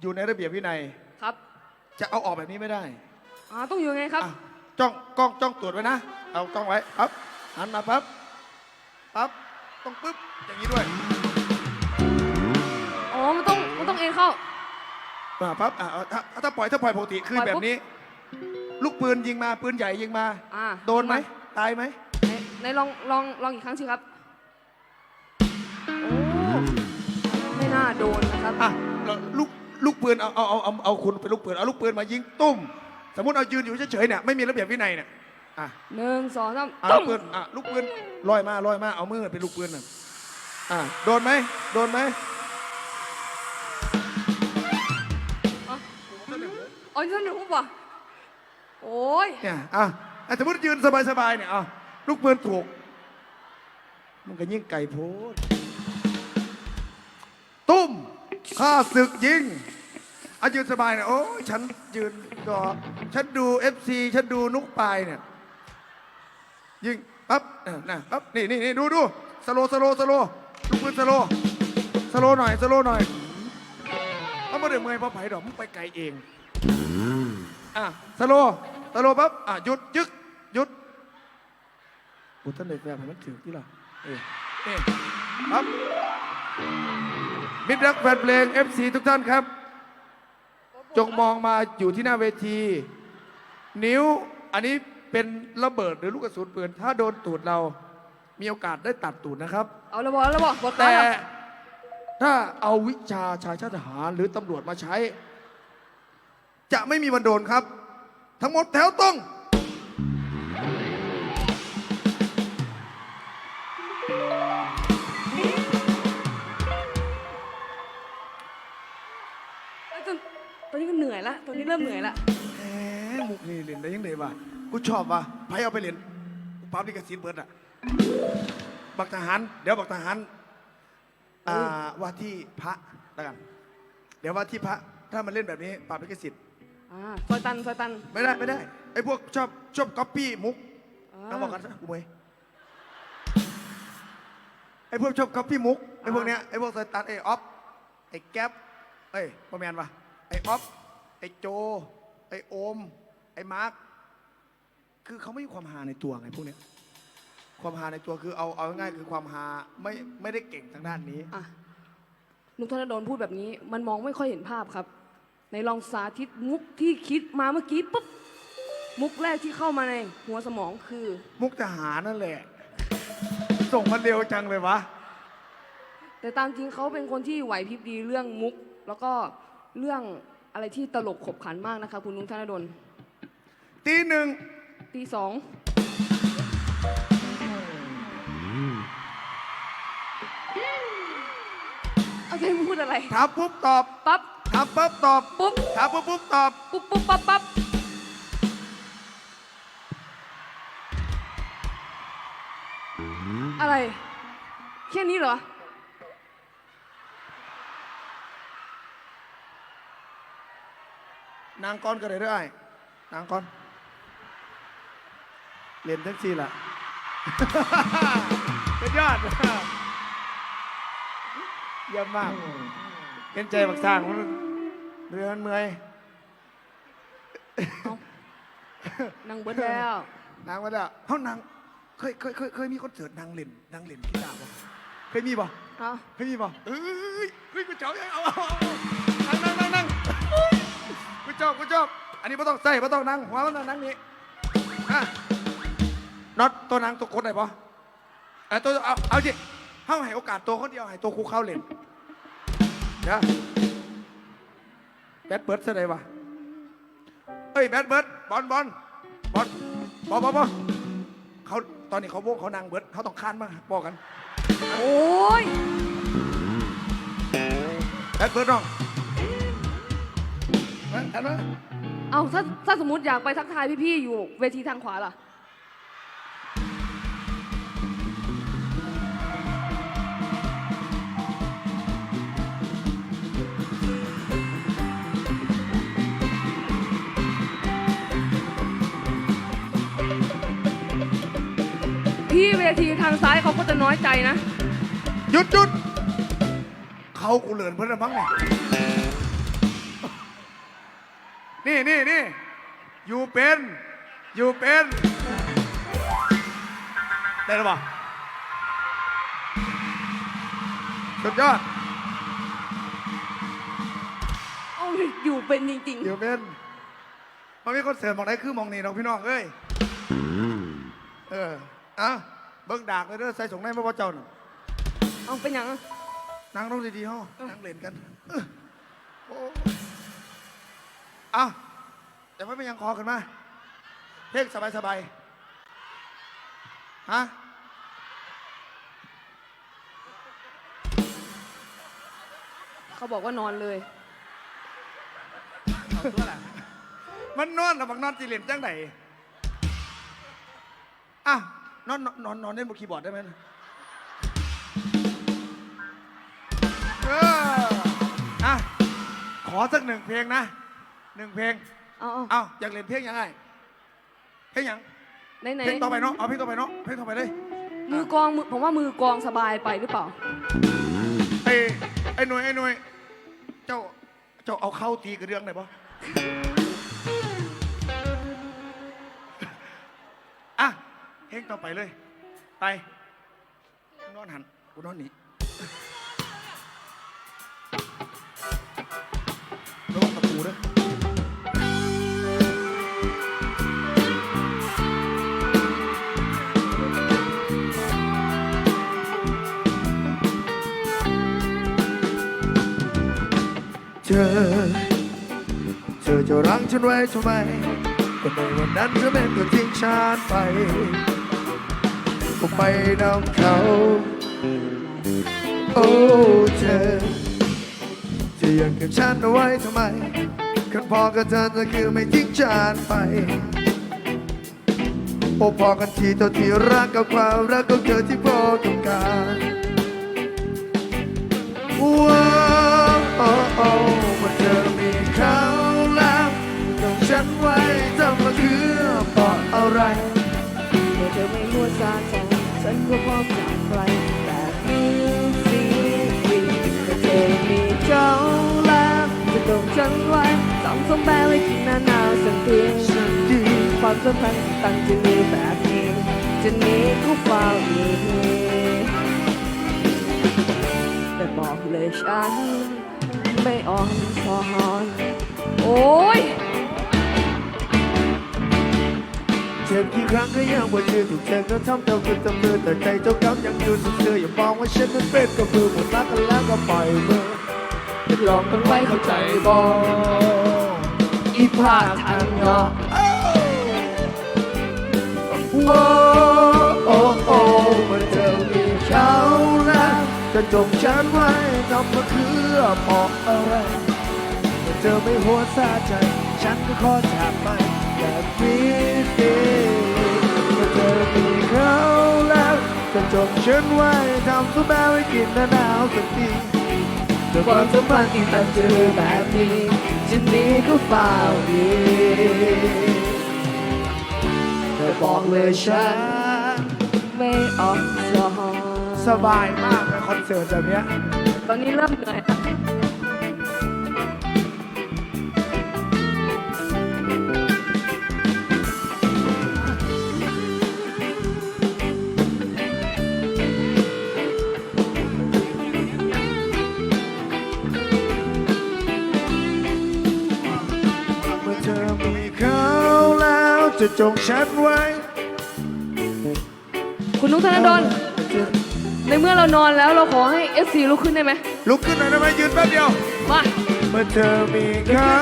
อยู่ในระเบียบวินัย ครับจะเอาออกแบบนี้ไม่ได้อ่าต้องอยู่ไงครับ อะจ้องกล้องจ้องตรวจไว้นะ เอากล้องไว้ปั๊บหันมาปั๊บปั๊บต้องปึ๊บอย่างนี้ด้วยอ๋อ มันต้อง มันต้องเอ็นเข้าอ่าปั๊บอ่าเอาถ้าถ้าปล่อยถ้าปล่อยปกติคือปล่อยแบปุ๊บ บนี้ ลูกปืนยิงมาปืนใหญ่ยิงมา อ่าโดนไหมตายไหมไหนไหนลอง ลอง ลองอีกครั้งสิครับ โอ้ ไม่น่าโดนนะครับ อะแล้วลูก ลูกปืนเอาเอาเอาเอาเอาคุณเป็นลูกปืนเอาลูกปืนมายิงตุ้ม สมมติเอายืนอยู่เฉยๆเนี่ยไม่มีระเบียบวินัยเนี่ยอะหนึ่งสองสามอะตุ้ลูมกปืนอะลูกปืนลอยมาลอยมาเอามือเป็นลูกปืนน่ะอะโดนไหมโดนไหมอ๋ออ๋อนี่ท่านหนูป่ะโอ้ยเนี่ยอะอะสมมติยืนสบายๆเนี่ยอะลูกปืนถูก มันก็ยิ่งไก่โพดตุ้มข้าศึกยิง อะยืนสบายเนี่ยโอ้ยฉันยืนรอฉันดูเอฟซีฉันดูนุกปลายเนี่ยยิงปั๊บเออน่ะปั๊บนี่นี่นี่ดูดูสโลสโลสโลลูกปืนสโลสโลหน่อยสโลหน่อยเขาไม่ได้เมื่อยเพราะไผ่ดอกมึงไปไกลเองอะสโลสโลปั๊บอะหยุดยึกหยุดโอ้ท่านเด็กแบบมันถึงที่ล่ะเอ้เอ้ปั๊บมิตรรักแฟนเพลง FC ทุกท่านครับ จงมองมาอยู่ที่หน้าเวที นิ้วอันนี้เป็นระเบิดหรือลูกกระสุนปืน ถ้าโดนตูดเรา มีโอกาสได้ตัดตูดนะครับ เอาแล้วบอกแล้วบอกบอกแต่ตายแล้วถ้าเอาวิชาชายชาติทหารหรือตำรวจมาใช้ จะไม่มีวันโดนครับ ทั้งหมดแถวตรง ตอนนี้ก็เหนื่อยละตอนนี้เริ่มเหนื่อยละแหมมุกนี่เล่นได้ยังไงวะกูชอบว่ะไพ่เอาไปเล่นกูปั๊บดิกระสินเบิร์ดอะ บักทหาร เดี๋ยวบักทหาร อ่าว่าที่พระแล้วกัน เดี๋ยวว่าที่พระ ถ้ามันเล่นแบบนี้ปราบลิขสิทธิ์อ่าซอยตันซอยตันไม่ได้ไม่ได้ ไอ้พวกชอบชอบก๊อปปี้มุกอ่าน้องบอกกันซะกูเมยไอ้พวกชอบก๊อปปี้มุก ไอ้พวกเนี้ย ไอ้พวกสตันไอ้ออฟ ไอ้แก๊ปเอ้ยประแมนปะ ไอ้ออฟไอ้โจ ไอ้โอม ไอ้มาร์คคือเขาไม่มีความฮาในตัวไงพวกเนี้ยความฮาในตัวคือเอาเอาง่ายๆคือความฮาไม่ไม่ได้เก่งทางด้านนี้ อะลุงธนดลพูดแบบนี้ มันมองไม่ค่อยเห็นภาพครับ ในลองสาธิตมุกที่คิดมาเมื่อกี้ปุ๊บมุกแรกที่เข้ามาในหัวสมองคือ มุกทหารนั่นแหละ ส่งมาเร็วจังเลยวะ แต่ตามจริงเขาเป็นคนที่ไหวพริบดีเรื่องมุก แล้วก็ เรื่องอะไรที่ตลกขบขันมากนะคะ คุณลุงธนดลตีหนึ่งตีสองเอาใจพูดอะไรถามปุ๊บตอบปั๊บถามปั๊บตอบปุ๊บถามปุ๊บปุ๊บตอบปุ๊บปุ๊บปั๊บปั๊บอะไร แค่นี้เหรอ นางก้อนก็ได้ด้วยนางก้อนเรียนแท็กซี่ล่ะเป็นยอดเยี่ยมมากเห็นใจบักสร้างมันเรือมันเมื่อยนั่งเบิดแล้วนางมาแล้วเขานางเคยเคยเคยเคยมีคอนเสิร์ตนางเล่นนางเล่นกีฬาบ่เคยมีบ่เอาเคยมีบ่เอ้ยเฮ้ยกูเจ้าเอาเอาเอานั่งนั่งนั่งนั่งเฮ้ย กูชอบกูชอบอันนี้ไม่ต้องใส่ไม่ต้องนั่งหัวมันต้องนั่งนี่อะน็อตตัวนั่งตัวคนไหนบ่เออตัวเอาเอาสิเข้าให้โอกาสตัวคนเดียวให้ตัวครูเข้าเล่นเดี๋ยวแบดเบิร์ดเท่าไหร่วะเอ้ยแบดเบิร์ดบอลบอลบอลบอลบอลบอลเขาตอนนี้เขาโบกเขานางเบิร์ดเขาต้องคานมาบอกกัน โอ้ยแบดเบิร์ดน้อง มาอันนั้นเอาถ้าถ้าสมมติอยากไปทักทายพี่ๆอยู่เวทีทางขวาล่ะ พี่เวทีทางซ้ายเขาก็จะน้อยใจนะ หยุดหยุดเขากูเหลินเพื่อนละมั้งเนี่ย นี่นี่นี่อยู่เป็นอยู่เป็นได้หรือเปล่าสุดยอดเอาอยู่เป็นจริง อยู่เป็นมันมีคอนเสิร์ตมองได้คือมองนี่น้องพี่น้องเอ้ยเอออะเบิ้งดากเลยเด้อใส่ส่งในมาพ่อเจ้าน่ะๆ เอาเป็นหยังอะนั่งลงดีๆห้อนั่งเล่นกันเออโอ้ อะแต่ไม่เป็นยังคอกันมาเพลงสบายๆฮะเขาบอกว่านอนเลยมันนอนหรือบักนอนจีเล่นจังไหนอะนอนนอนนอนนอนเล่นบนคีย์บอร์ดได้ไหมเอออะขอสักหนึ่งเพลงนะ หนึ่งเพลงเอาเอาเอาอยากเล่นเพลงยังไงเพลงยังไหนไหนเพลงต่อไปเนาะเอาเพลงต่อไปเนาะเพลงต่อไปเลยมือกลองมือผมว่ามือกลองสบายไปหรือเปล่าไอ้ไอ้หน่วยไอ้หน่วยเจ้าเจ้าเอาเข้าตีกระเรื่องได้ปะอะเพลงต่อไปเลย ไปนอนหันกูนอนหนี เธอ เธอจะรังฉันไว้ทำไมก็ในวันนั้นเธอเป็นตัวทิ้งฉันไปผมไปนำเขา โอ้เธอจะยังกับฉันเอาไว้ทำไมคนพอกับเธอเธอคือไม่ทิ้งฉันไปโอ้พอกันทีเท่าที่รักกับความรักของเธอที่พอต้องการว้า จะตรงไว้ต้องสมแบไว้กินหน้าหนาวสักทีสักทีความสัมพันธ์ตั้งจะมีแบบนี้จะหนีก็เฝ้าอีกแต่บอกเลยฉันไม่อ่อนสอนโอ้ยเจ็บกี่ครั้งก็ยังบ่เชื่อถูกเธอก็ทำเท่าคือตำลือแต่ใจเจ้ากำยังอยู่สุดเสื่ออย่ามองว่าฉันนั้นเป็นก็คือหมดรักกันแล้วก็ปล่อยมือ ลองกันไว้เข้าใจบอกอีพาทันเนาะโอ้โอ้โอ้เมื่อเธอมีเขาแล้วจะจงฉันไว้ทำมาคือเพราะอะไรเมื่อเธอไม่หัวซาใจ ฉันก็ขอจากไปแบบนี้สิเมื่อเธอมีเขาแล้วจะจงฉันไว้ทำสุแบไว้กินหนาวสักที ด้วยความสัมพันธ์ที่ตันเจอแบบนี้ฉันนี้ก็เฝ้าดีแต่บอกเลยฉันไม่ออกสอนสบายมากนะคอนเสิร์ตแบบเนี้ย ตอนนี้เริ่มเหนื่อยแล้ว จะจงฉันไว้ คุณนุกธนดลในเมื่อเรานอนแล้วเราขอให้ FC ลุกขึ้นได้ไหมลุกขึ้นหน่อยได้ไหมยืนแป๊บเดียว มา เมื่อเธอมีเขา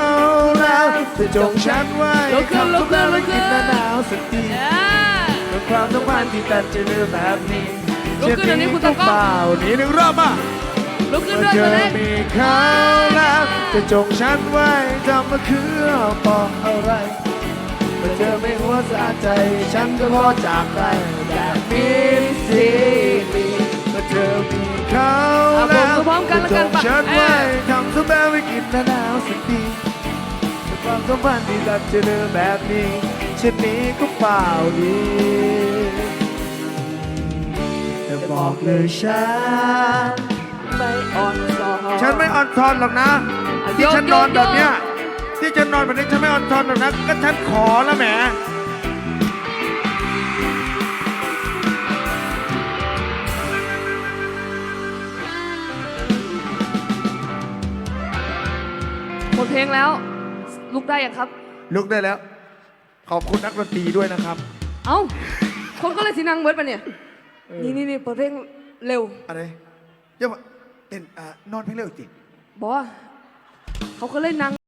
แล้วจะจงฉันไว้ลุกขึ้นลุกขึ้นลุกขึ้นทำทุกอย่างให้กินหนาวสักทีเอ้ยกับความต้องการที่ตัดจะเลือแบบนี้ลุกขึ้นเดี๋ยวนี้คุณตากล้องเปล่านี่หนึ่งรอบมาลุกขึ้นเมื่อด้วยเธตัวอเล็กมีเขาแล้วจะจงฉันไว้ทำมาคือเพราะอะไร เมื่อเธอไม่หัวสะใจ ฉันก็พอจากไปแบบนี้สิเมื่อเธอมีเขาแล้วพร้อมกันแล้วกันจะฉันเอไว้ทำสุแบไม่กินหนาวสักทีแต่ความสัมพันธ์ที่ตัดจะเดินแบบนี้ฉันนี้ก็เปล่าดีแต่บอกเลยฉันไม่อ่อนสอนฉันไม่อ่อนทอนหรอกนะที่ฉันนอนแบบเนี้ย ที่ฉันนอนแบบนี้ฉันไม่ออนทอนหรอกนะก็ฉันขอแล้วแหมหมดเพลงแล้ว ลุกได้ยังครับ ลุกได้แล้ว ขอบคุณนักดนตรีด้วยนะครับ เอ้า คนก็เลยสินังเบิร์ดปะเนี่ย นี่นี่นี่เปิดเพลงเร็วอะไรเดี๋ยวมาเต้นอ่านอนเพลงเร็วจิบอกว่าเขาก็เลยนั่ง